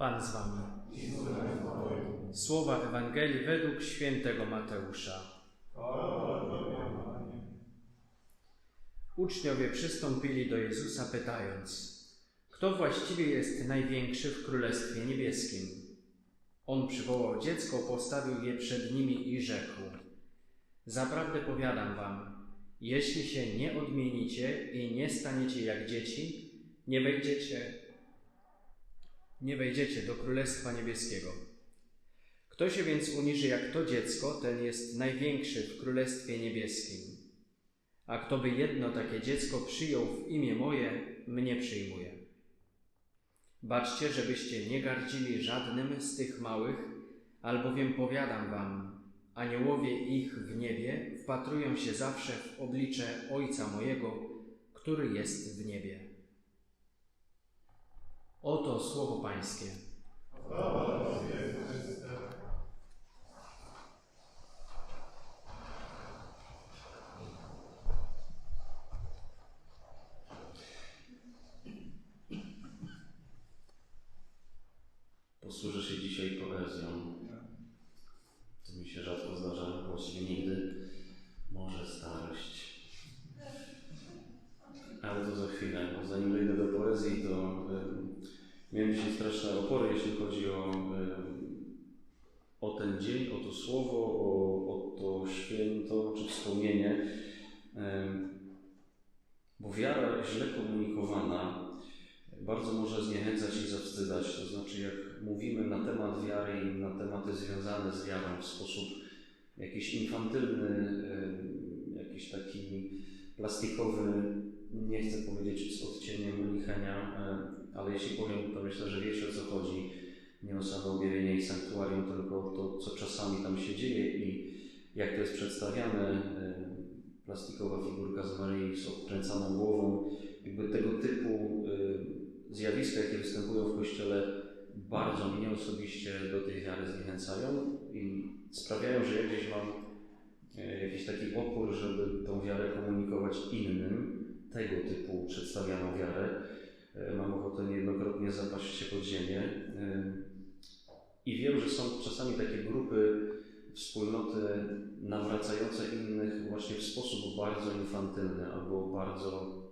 Pan z wami. Słowa Ewangelii według świętego Mateusza. Uczniowie przystąpili do Jezusa pytając, kto właściwie jest największy w Królestwie Niebieskim? On przywołał dziecko, postawił je przed nimi i rzekł, Zaprawdę powiadam wam, jeśli się nie odmienicie i nie staniecie jak dzieci, nie wejdziecie, nie wejdziecie do Królestwa Niebieskiego. Kto się więc uniży jak to dziecko, ten jest największy w Królestwie Niebieskim. A kto by jedno takie dziecko przyjął w imię moje, mnie przyjmuje. Baczcie, żebyście nie gardzili żadnym z tych małych, albowiem powiadam wam, aniołowie ich w niebie wpatrują się zawsze w oblicze Ojca mojego, który jest w niebie. Oto słowo Pańskie. Posłużę się dzisiaj poezją. To mi się rzadko zdarza, właściwie nigdy. Może starość. Ale to za chwilę. Bo zanim dojdę do poezji, to y, dzisiaj straszne opory, jeśli chodzi o, o ten dzień, o to słowo, o, o to święto czy wspomnienie. Bo wiara źle komunikowana bardzo może zniechęcać i zawstydzać. To znaczy, jak mówimy na temat wiary i na tematy związane z wiarą w sposób jakiś infantylny, jakiś taki plastikowy, nie chcę powiedzieć z odcieniem unichenia, y, ale jeśli powiem, to myślę, że wiecie o co chodzi. Nie o same objawienie i sanktuarium, tylko to, co czasami tam się dzieje i jak to jest przedstawiane. y, Plastikowa figurka z Maryi z odkręcaną głową, jakby tego typu y, zjawiska, jakie występują w Kościele, bardzo mnie osobiście do tej wiary zniechęcają i sprawiają, że ja gdzieś mam e, jakiś taki opór, żeby tą wiarę komunikować innym, tego typu przedstawianą wiarę. E, Mam ochotę niejednokrotnie zapaść się pod ziemię. I wiem, że są czasami takie grupy, wspólnoty nawracające innych właśnie w sposób bardzo infantylny albo bardzo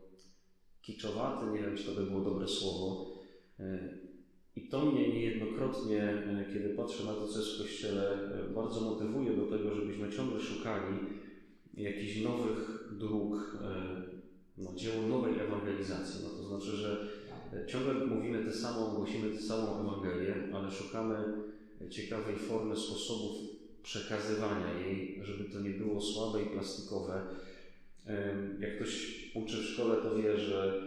kiczowaty, nie wiem, czy to by było dobre słowo. E, I to mnie niejednokrotnie, e, kiedy patrzę na to, co jest w Kościele, bardzo motywuje do tego, żebyśmy ciągle szukali jakichś nowych dróg, no, dzieło nowej ewangelizacji. No, to znaczy, że e, ciągle mówimy tę samą, głosimy tę samą Ewangelię, ale szukamy ciekawej formy, sposobów przekazywania jej, żeby to nie było słabe i plastikowe. Jak ktoś uczy w szkole, to wie, że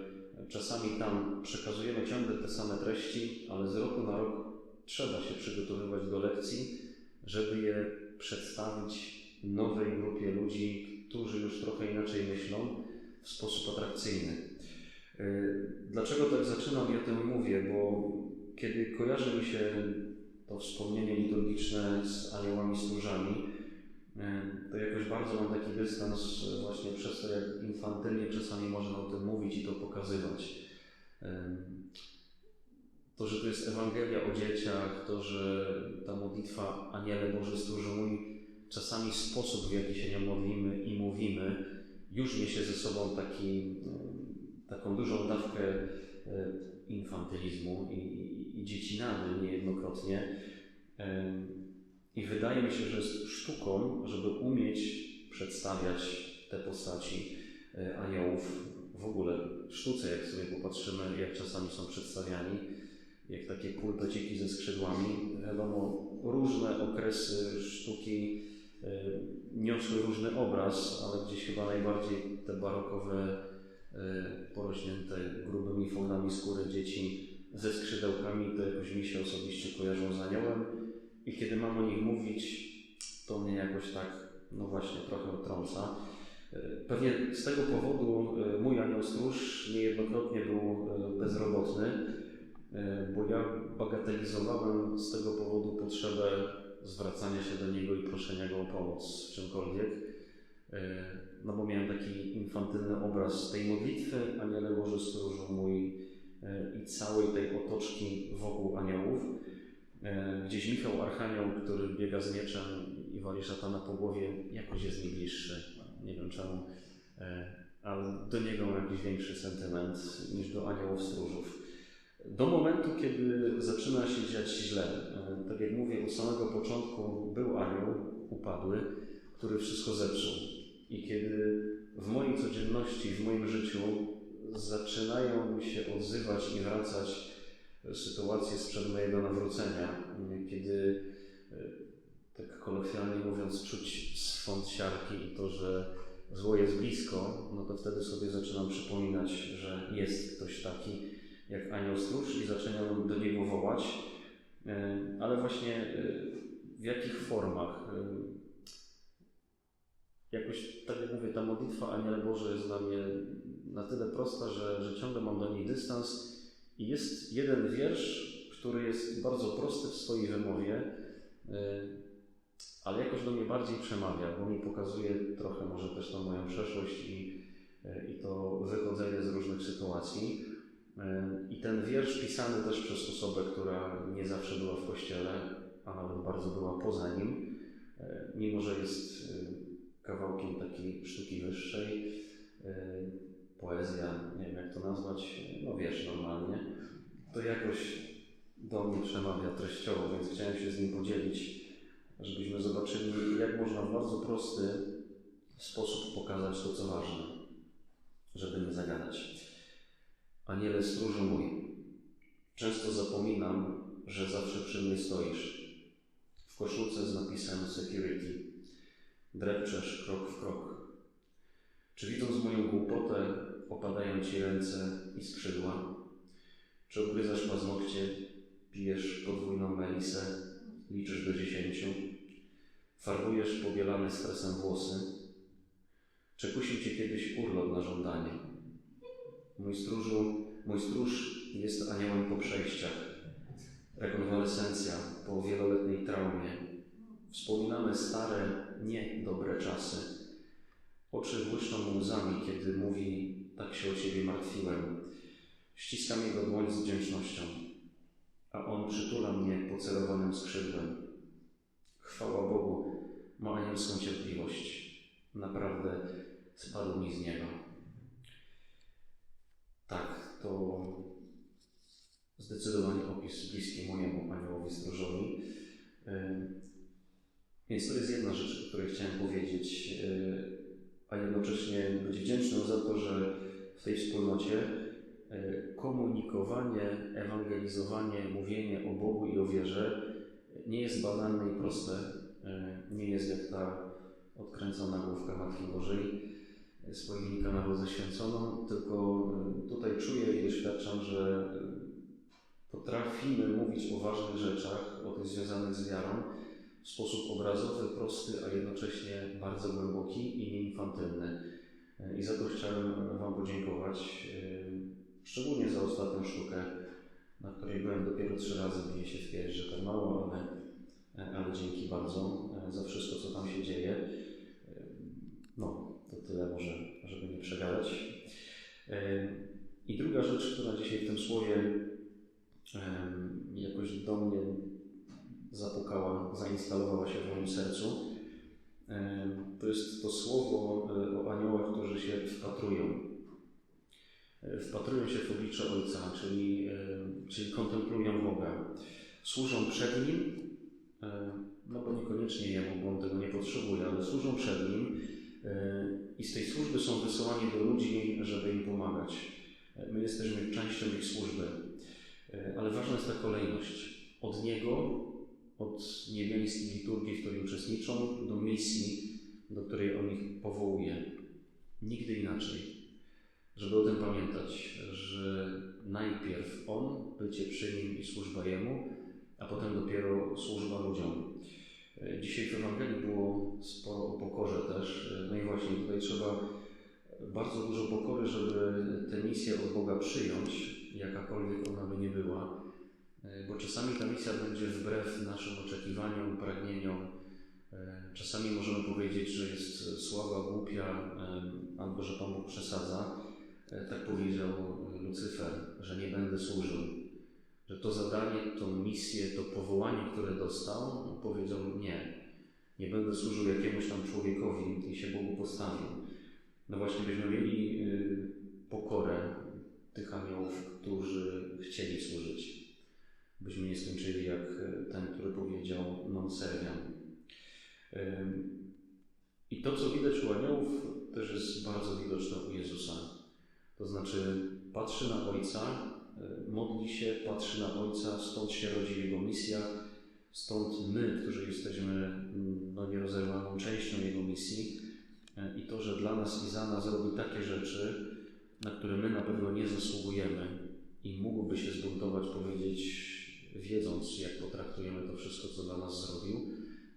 czasami tam przekazujemy ciągle te same treści, ale z roku na rok trzeba się przygotowywać do lekcji, żeby je przedstawić nowej grupie ludzi, którzy już trochę inaczej myślą, w sposób atrakcyjny. Y, Dlaczego tak zaczynam i o tym mówię? Bo kiedy kojarzy mi się to wspomnienie liturgiczne z aniołami stróżami, y, to jakoś bardzo mam taki dystans y, właśnie przez to, jak infantylnie czasami można o tym mówić i to pokazywać. To, że to jest Ewangelia o dzieciach, to, że ta modlitwa Aniele Boży stróżu mój, czasami sposób, w jaki się nią modlimy i mówimy, już niesie ze sobą taki, y, taką dużą dawkę y, infantylizmu i, i, i dziecinady niejednokrotnie. I wydaje mi się, że jest sztuką, żeby umieć przedstawiać te postaci y, aniołów w ogóle w sztuce, jak sobie popatrzymy, jak czasami są przedstawiani, jak takie pulpeciki ze skrzydłami. Wiadomo, różne okresy sztuki niosły różny obraz, ale gdzieś chyba najbardziej te barokowe, y, porośnięte grubymi foldami skóry dzieci ze skrzydełkami, to jakoś mi się osobiście kojarzą z aniołem. I kiedy mam o nich mówić, to mnie jakoś tak, no właśnie, trochę trąca. Y, Pewnie z tego powodu mój anioł stróż niejednokrotnie był bezrobotny, bo ja bagatelizowałem z tego powodu potrzebę zwracania się do niego i proszenia go o pomoc w czymkolwiek. Y, No bo miałem taki infantylny obraz tej modlitwy, Aniele Boże stróżu mój y, i całej tej otoczki wokół aniołów. E, Gdzieś Michał Archanioł, który biega z mieczem i wali szatana po głowie, jakoś jest mi bliższy. Nie wiem czemu, e, ale do niego mam jakiś większy sentyment niż do aniołów stróżów. Do momentu, kiedy zaczyna się dziać źle. E, Tak jak mówię, od samego początku był anioł upadły, który wszystko zepsuł. I kiedy w mojej codzienności, w moim życiu zaczynają się odzywać i wracać sytuacje sprzed mojego nawrócenia, kiedy e, tak kolokwialnie mówiąc czuć swąd siarki i to, że zło jest blisko, no to wtedy sobie zaczynam przypominać, że jest ktoś taki jak anioł stróż i zaczynam do niego wołać, E, ale właśnie e, w jakich formach? E, Jakoś, tak jak mówię, ta modlitwa Aniele Boże jest dla mnie na tyle prosta, że, że ciągle mam do niej dystans i jest jeden wiersz, który jest bardzo prosty w swojej wymowie, ale jakoś do mnie bardziej przemawia, bo mi pokazuje trochę może też tą moją przeszłość i, i to wychodzenie z różnych sytuacji. Y, I ten wiersz pisany też przez osobę, która nie zawsze była w kościele, a nawet bardzo była poza nim, y, mimo że jest y, kawałkiem takiej sztuki wyższej, poezja, nie wiem jak to nazwać, no wiesz normalnie, to jakoś do mnie przemawia treściowo, więc chciałem się z nim podzielić, żebyśmy zobaczyli, jak można w bardzo prosty sposób pokazać to, co ważne, żeby nie zagadać. Aniele stróżu mój, często zapominam, że zawsze przy mnie stoisz. W koszulce z napisem security. Drepczesz krok w krok. Czy widząc moją głupotę, opadają ci ręce i skrzydła? Czy obgryzasz paznokcie, pijesz podwójną melisę, liczysz do dziesięciu? Farbujesz pobielane stresem włosy? Czy kusił cię kiedyś urlop na żądanie? Mój stróżu, mój stróż jest aniołem po przejściach. Rekonwalescencja po wieloletniej traumie. Wspominamy stare, niedobre czasy. Oczy błyszczą łzami, kiedy mówi, tak się o Ciebie martwiłem. Ściskam jego dłoń z wdzięcznością, a on przytula mnie pocelowanym skrzydłem. Chwała Bogu, ma anielską cierpliwość. Naprawdę spadł mi z nieba. To zdecydowanie opis bliski mojemu aniołowi stróżowi. Więc to jest jedna rzecz, o której chciałem powiedzieć, yy, a jednocześnie być wdzięcznym za to, że w tej wspólnocie yy, komunikowanie, ewangelizowanie, mówienie o Bogu i o wierze nie jest banalne i proste. Yy, Nie jest jak ta odkręcona główka Matki Bożej z pojemnika na wodę święconą, tylko yy, tutaj czuję i doświadczam, że yy, potrafimy mówić o ważnych rzeczach, o tych związanych z wiarą, w sposób obrazowy, prosty, a jednocześnie bardzo głęboki i nieinfantylny. I za to chciałem Wam podziękować, szczególnie za ostatnią sztukę, na której byłem dopiero trzy razy, bije się w że tak mało, ale, ale dzięki bardzo e, za wszystko, co tam się dzieje. No, to tyle może, żeby nie przegadać. I druga rzecz, która dzisiaj w tym słowie jakoś do mnie zapukała, zainstalowała się w moim sercu. To jest to słowo e, o aniołach, którzy się wpatrują. E, Wpatrują się w oblicze Ojca, czyli, czyli kontemplują Boga. Służą przed Nim, e, no bo niekoniecznie Jemu, bo On tego nie potrzebuje, ale służą przed Nim wysyłani do ludzi, żeby im pomagać. My jesteśmy częścią ich służby, E, ale ważna jest ta kolejność. Od Niego od niebiańskiej liturgii, w której uczestniczą, do misji, do której on ich powołuje. Nigdy inaczej. Żeby o tym pamiętać, że najpierw on, bycie przy nim i służba jemu, a potem dopiero służba ludziom. E, Dzisiaj w Ewangelii było sporo o pokorze też. E, No i właśnie tutaj trzeba bardzo dużo pokory, żeby tę misję od Boga przyjąć, jakakolwiek ona by nie była. E, bo czasami ta misja będzie wbrew naszym oczekiwaniom, pragnieniom. E, Czasami możemy powiedzieć, że jest słaba, głupia, e, albo że Pan Bóg przesadza. Tak powiedział Lucyfer, że nie będę służył. Że to zadanie, tą misję, to powołanie, które dostał, powiedział nie, nie będę służył jakiemuś tam człowiekowi i się Bogu postawił. No właśnie, byśmy mieli y, pokorę tych aniołów, którzy chcieli służyć. Byśmy nie skończyli jak y, ten, który powiedział non serviam. I to, co widać u aniołów, też jest bardzo widoczne u Jezusa. To znaczy, patrzy na Ojca, y, modli się, patrzy na Ojca, stąd się rodzi Jego misja, stąd my, którzy jesteśmy mm, no, nierozerwalną częścią Jego misji. Y, I to, że dla nas i za nas robi takie rzeczy, na które my na pewno nie zasługujemy i mógłby się zbuntować, powiedzieć, wiedząc, jak potraktujemy to wszystko, co dla nas zrobił,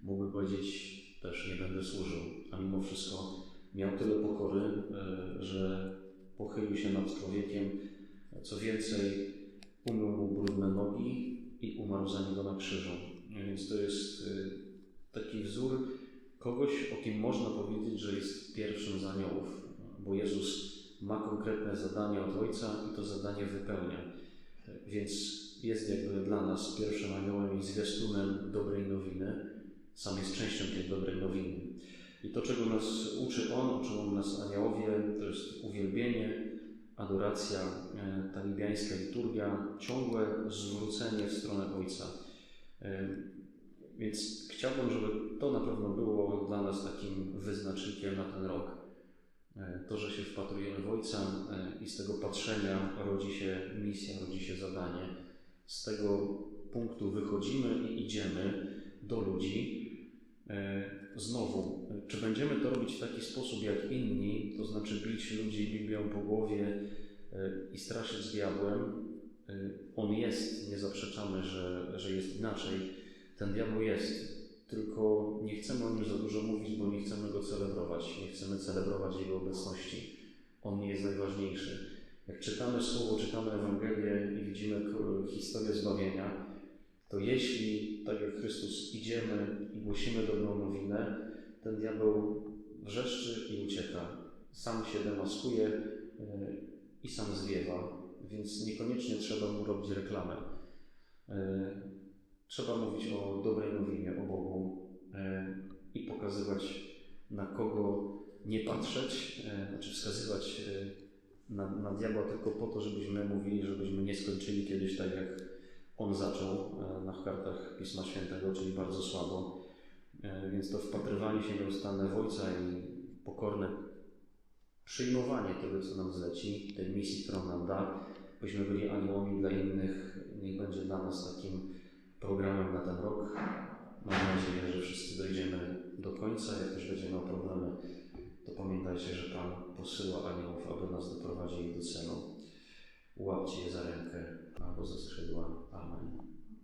mógłby powiedzieć, też nie będę służył, a mimo wszystko miał tyle pokory, e, że pochylił się nad człowiekiem. Co więcej, umył mu brudne nogi i umarł za niego na krzyżu. Więc to jest e, taki wzór kogoś, o kim można powiedzieć, że jest pierwszym z aniołów, bo Jezus ma konkretne zadanie od Ojca i to zadanie wypełnia. Więc jest jakby dla nas pierwszym aniołem i zwiastunem dobrej nowiny, sam jest częścią tej dobrej nowiny. I to, czego nas uczy On, uczą nas aniołowie, to jest uwielbienie, adoracja, e, ta niebiańska liturgia, ciągłe zwrócenie w stronę Ojca. Więc chciałbym, żeby to na pewno było dla nas takim wyznacznikiem na ten rok. E, To, że się wpatrujemy w Ojca e, i z tego patrzenia rodzi się misja, rodzi się zadanie. Z tego punktu wychodzimy i idziemy do ludzi. E, Znowu, czy będziemy to robić w taki sposób jak inni, to znaczy bić ludzi Biblią po głowie i straszyć diabłem? E, On jest, nie zaprzeczamy, że, że jest inaczej. Ten diabeł jest, tylko nie chcemy o nim za dużo mówić, bo nie chcemy go celebrować, nie chcemy celebrować jego obecności. On nie jest najważniejszy. Jak czytamy Słowo, czytamy Ewangelię i widzimy k- historię zbawienia, to jeśli, tak jak Chrystus, idziemy i głosimy dobrą nowinę, ten diabeł wrzeszczy i ucieka. Sam się demaskuje e, i sam zwiewa, więc niekoniecznie trzeba mu robić reklamę. Trzeba mówić o dobrej nowinie, o Bogu e, i pokazywać, na kogo nie patrzeć, e, znaczy wskazywać e, na, na diabła tylko po to, żebyśmy mówili, żebyśmy nie skończyli kiedyś tak, jak on zaczął na kartach Pisma Świętego, czyli bardzo słabo. Więc to wpatrywanie się nieustanne w Ojca i pokorne przyjmowanie tego, co nam zleci, tej misji, którą nam da, byśmy byli aniołami dla innych, niech będzie dla nas takim programem na ten rok. Mam nadzieję, że wszyscy dojdziemy do końca. Jak też będziemy miał problemy, to pamiętajcie, że Pan posyła aniołów, aby nas doprowadzili do celu. Łapcie je za rękę albo za skrzydła. Amen.